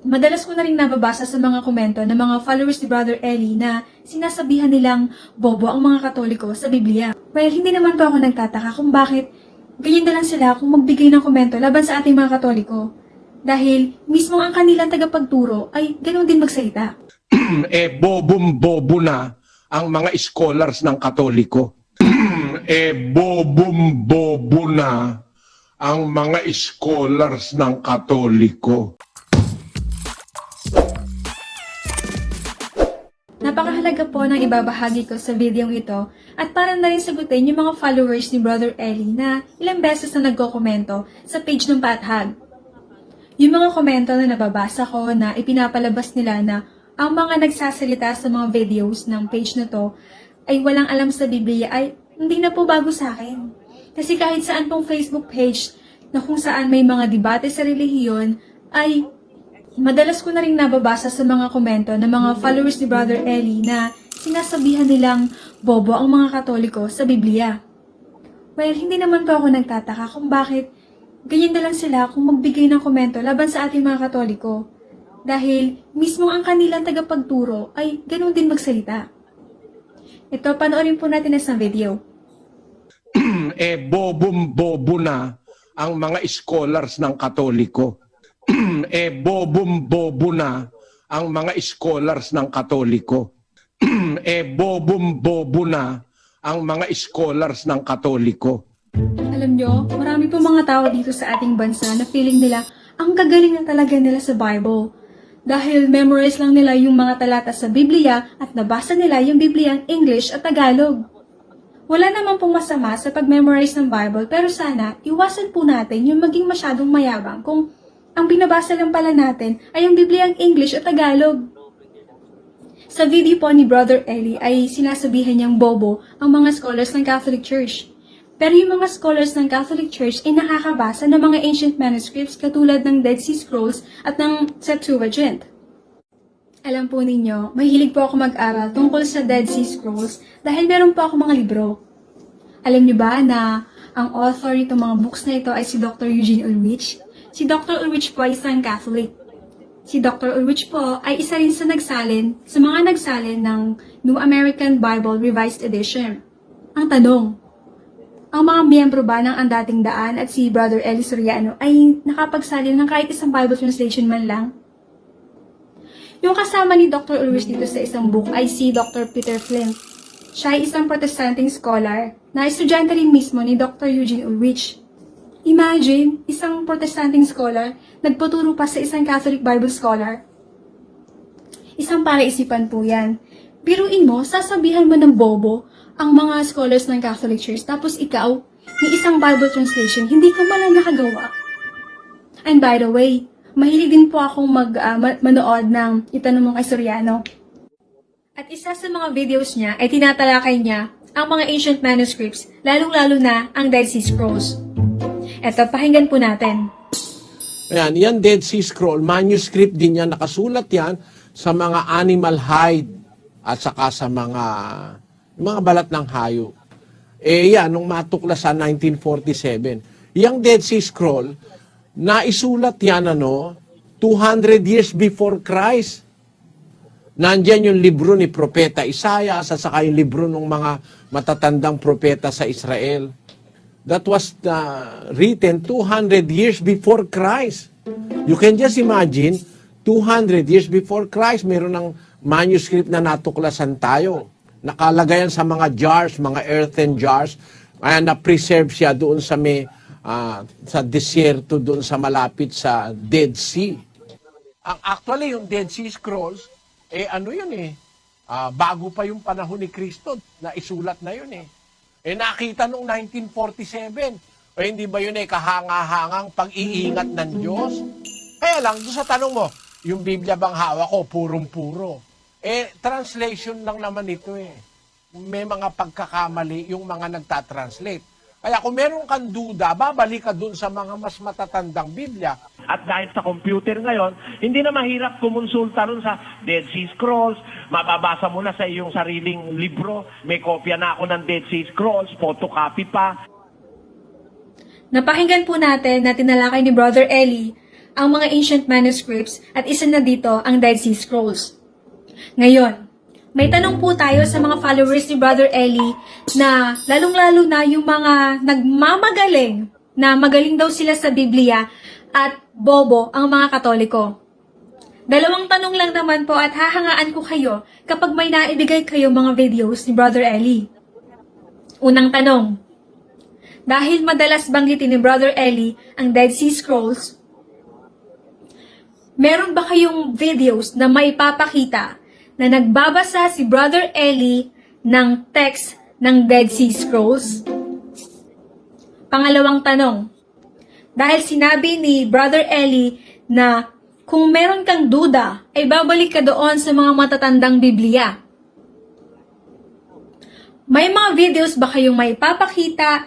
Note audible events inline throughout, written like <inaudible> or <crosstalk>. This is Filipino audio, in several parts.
Madalas ko na rin nababasa sa mga komento ng mga followers ni Brother Eli na sinasabihan nilang bobo ang mga katoliko sa Biblia. Well, hindi naman po ako nagtataka kung bakit ganyan na lang sila kung magbigay ng komento laban sa ating mga katoliko. Dahil mismo ang kanilang tagapagturo ay ganun din magsalita. <clears throat> eh bobong-bobo na ang mga scholars ng Katoliko. <clears throat> eh bobong-bobo na ang mga scholars ng Katoliko. Po ng ibabahagi ko sa video ito at para na rin sagutin yung mga followers ni Brother Eli na ilang beses na nagko-komento sa page ng Pathag. Yung mga komento na nababasa ko na ipinapalabas nila na ang mga nagsasalita sa mga videos ng page na to ay walang alam sa Biblia ay hindi na po bago sa akin. Kasi kahit saan pong Facebook page na kung saan may mga debate sa relihiyon ay Madalas ko na rin nababasa sa mga komento ng mga followers ni Brother Eli na sinasabihan nilang bobo ang mga katoliko sa Biblia. Well, hindi naman po ako nagtataka kung bakit ganyan na lang sila kung magbigay ng komento laban sa ating mga katoliko. Dahil mismo ang kanilang tagapagturo ay ganun din magsalita. Ito, panoorin po natin isang video. <clears throat> eh bobong-bobo na ang mga scholars ng Katoliko. <clears throat> eh bobong-bobo na ang mga scholars ng Katoliko. Eh bobong-bobo na ang mga scholars ng Katoliko. Alam nyo, marami po mga tao dito sa ating bansa na feeling nila ang gagaling na talaga nila sa Bible. Dahil memorize lang nila yung mga talata sa Biblia at nabasa nila yung Biblia ang English at Tagalog. Wala naman pong masama sa pag-memorize ng Bible pero sana iwasan po natin yung maging masyadong mayabang kung ang binabasa lang pala natin ay ang Biblia ang English at Tagalog. Sa video po ni Brother Eli ay sinasabihan niyang bobo ang mga scholars ng Catholic Church. Pero yung mga scholars ng Catholic Church ay nakakabasa ng mga ancient manuscripts katulad ng Dead Sea Scrolls at ng Septuagint. Alam po ninyo, mahilig po ako mag-aral tungkol sa Dead Sea Scrolls dahil meron po ako mga libro. Alam niyo ba na ang author nitong mga books na ito ay si Dr. Eugene Ulrich? Si Dr. Ulrich po ay isang Catholic. Si Dr. Ulrich po ay isa rin sa nagsalin, sa mga nagsalin ng New American Bible Revised Edition. Ang tanong, ang mga miyembro ba ng ang dating daan at si Brother Eli Soriano ay nakapagsalin ng kahit isang Bible translation man lang? Yung kasama ni Dr. Ulrich dito sa isang book ay si Dr. Peter Flint. Siya ay isang protestanting scholar na estudyante rin mismo ni Dr. Eugene Ulrich. Imagine, isang protestanting scholar nagpaturo pa sa isang Catholic Bible scholar. Isang para-isipan po yan. Biruin mo, sasabihan mo ng bobo ang mga scholars ng Catholic Church tapos ikaw, ni isang Bible translation, hindi ka malang nakagawa. And by the way, mahilig din po akong mag, ma- manood ng Itanong mo kay Soriano. At isa sa mga videos niya ay tinatalakay niya ang mga ancient manuscripts, lalong-lalo na ang Dead Sea Scrolls. Eto, pakinggan po natin. Ayan, yan Dead Sea Scroll, manuscript din yan, nakasulat yan sa mga animal hide at saka sa mga mga balat ng hayop. Eh yan, nung matuklasan 1947, yung Dead Sea Scroll, naisulat yan ano, 200 years before Christ. Nandyan yung libro ni Propeta Isaiah, at saka yung libro ng mga matatandang propeta sa Israel. That was uh, written 200 years before Christ. You can just imagine, 200 years before Christ, meron ng manuscript na natuklasan tayo. Nakalagay yan sa mga jars, mga earthen jars, Ayan, na-preserve siya doon sa may, ah, sa desierto, doon sa malapit sa Dead Sea. Ang actually, yung Dead Sea Scrolls, eh ano yun eh, ah, bago pa yung panahon ni Kristo, na isulat na yun eh. Eh nakita noong 1947, eh hindi ba yun eh kahanga-hangang pag-iingat ng Diyos? Kaya lang, doon sa tanong mo, yung Biblia bang hawak ko, purong-puro. Eh, translation lang naman ito eh. May mga pagkakamali yung mga nagtatranslate. Kaya kung meron kang duda, babalik ka dun sa mga mas matatandang Biblia. At dahil sa computer ngayon, hindi na mahirap kumonsulta ron sa Dead Sea Scrolls. Mababasa mo na sa iyong sariling libro. May kopya na ako ng Dead Sea Scrolls, photocopy pa. Napakinggan po natin na tinalakay ni Brother Eli ang mga ancient manuscripts at isa na dito ang Dead Sea Scrolls. Ngayon, may tanong po tayo sa mga followers ni Brother Eli na lalong-lalo na yung mga nagmamagaling na magaling daw sila sa Biblia at bobo ang mga katoliko. Dalawang tanong lang naman po at hahangaan ko kayo kapag may naibigay kayo mga videos ni Brother Eli. Unang tanong, dahil madalas banggitin ni Brother Eli ang Dead Sea Scrolls, meron ba kayong videos na maipapakita na nagbabasa si Brother Eli ng text ng Dead Sea Scrolls? Pangalawang tanong, dahil sinabi ni Brother Eli na kung meron kang duda, ay babalik ka doon sa mga matatandang Biblia. May mga videos ba kayong may papakita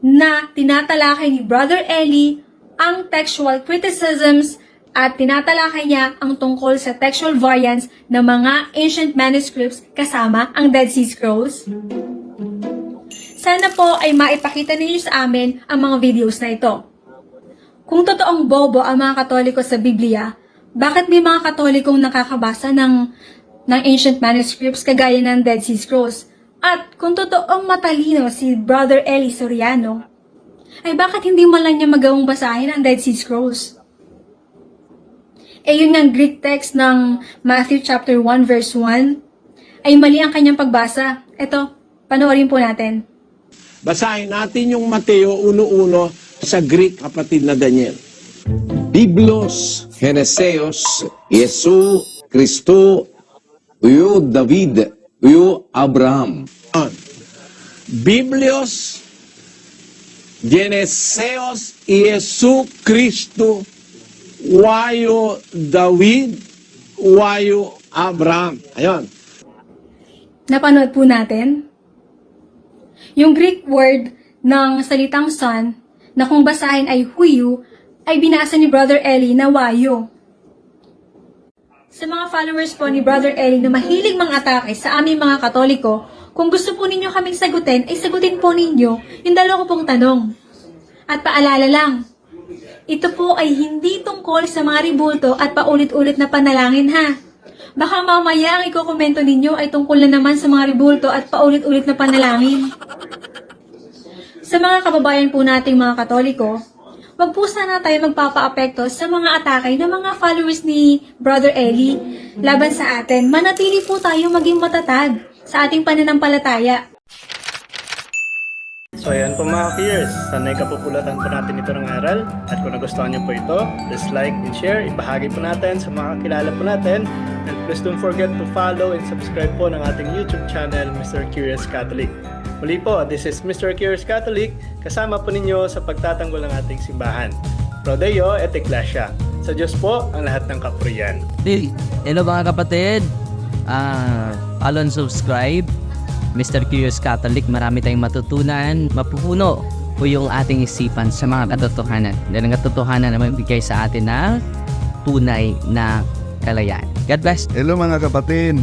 na tinatalakay ni Brother Eli ang textual criticisms at tinatalakay niya ang tungkol sa textual variants ng mga ancient manuscripts kasama ang Dead Sea Scrolls? Sana po ay maipakita ninyo sa amin ang mga videos na ito. Kung totoong bobo ang mga katoliko sa Biblia, bakit may mga katolikong nakakabasa ng, ng ancient manuscripts kagaya ng Dead Sea Scrolls? At kung totoong matalino si Brother Eli Soriano, ay bakit hindi man lang niya magawang basahin ang Dead Sea Scrolls? Eh yun ang Greek text ng Matthew chapter 1 verse 1, ay mali ang kanyang pagbasa. Ito, panoorin po natin. Basahin natin yung Mateo 1.1 sa Greek, kapatid na Daniel. Biblos, Geneseos, Yesu, Kristo, Uyo David, Uyo Abraham. Biblios, Geneseos, Yesu Kristo, Wayo David, Wayo Abraham. Ayun. Napanood po natin. Yung Greek word ng salitang son na kung basahin ay huyu ay binasa ni Brother Eli na wayo. Sa mga followers po ni Brother Eli na mahilig mga atake sa aming mga katoliko, kung gusto po ninyo kaming sagutin, ay sagutin po ninyo yung dalawa ko pong tanong. At paalala lang, ito po ay hindi tungkol sa mga ribulto at paulit-ulit na panalangin ha. Baka mamaya ang ikokomento ninyo ay tungkol na naman sa mga ribulto at paulit-ulit na panalangin. Sa mga kababayan po nating mga katoliko, wag po sana tayo magpapaapekto sa mga atake ng mga followers ni Brother Eli laban sa atin. Manatili po tayo maging matatag sa ating pananampalataya. So ayan po mga peers, sanay kapupulatan po natin ito ng aral at kung nagustuhan niyo po ito, please like and share, ibahagi po natin sa mga kakilala po natin and please don't forget to follow and subscribe po ng ating YouTube channel, Mr. Curious Catholic. Muli po, this is Mr. Curious Catholic, kasama po ninyo sa pagtatanggol ng ating simbahan. Pro Deo et Ecclesia. Sa Diyos po ang lahat ng kapurian. Hey, hello mga kapatid. Ah, follow and subscribe. Mr. Curious Catholic, marami tayong matutunan. Mapupuno po yung ating isipan sa mga katotohanan. Dahil ang katotohanan na magbigay sa atin ng tunay na kalayaan. God bless. Hello mga kapatid,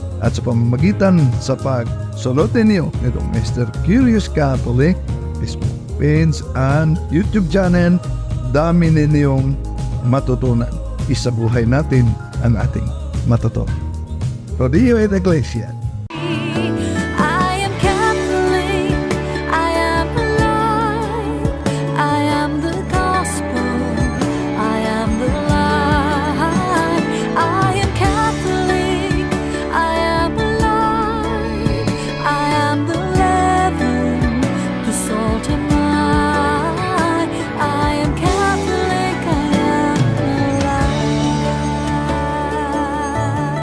At sa pamamagitan sa pagsulotin niyo nitong Mr. Curious Catholic, Facebook page and YouTube channel, dami ninyong matutunan. Isabuhay natin ang ating matutunan. Rodillo et Iglesia.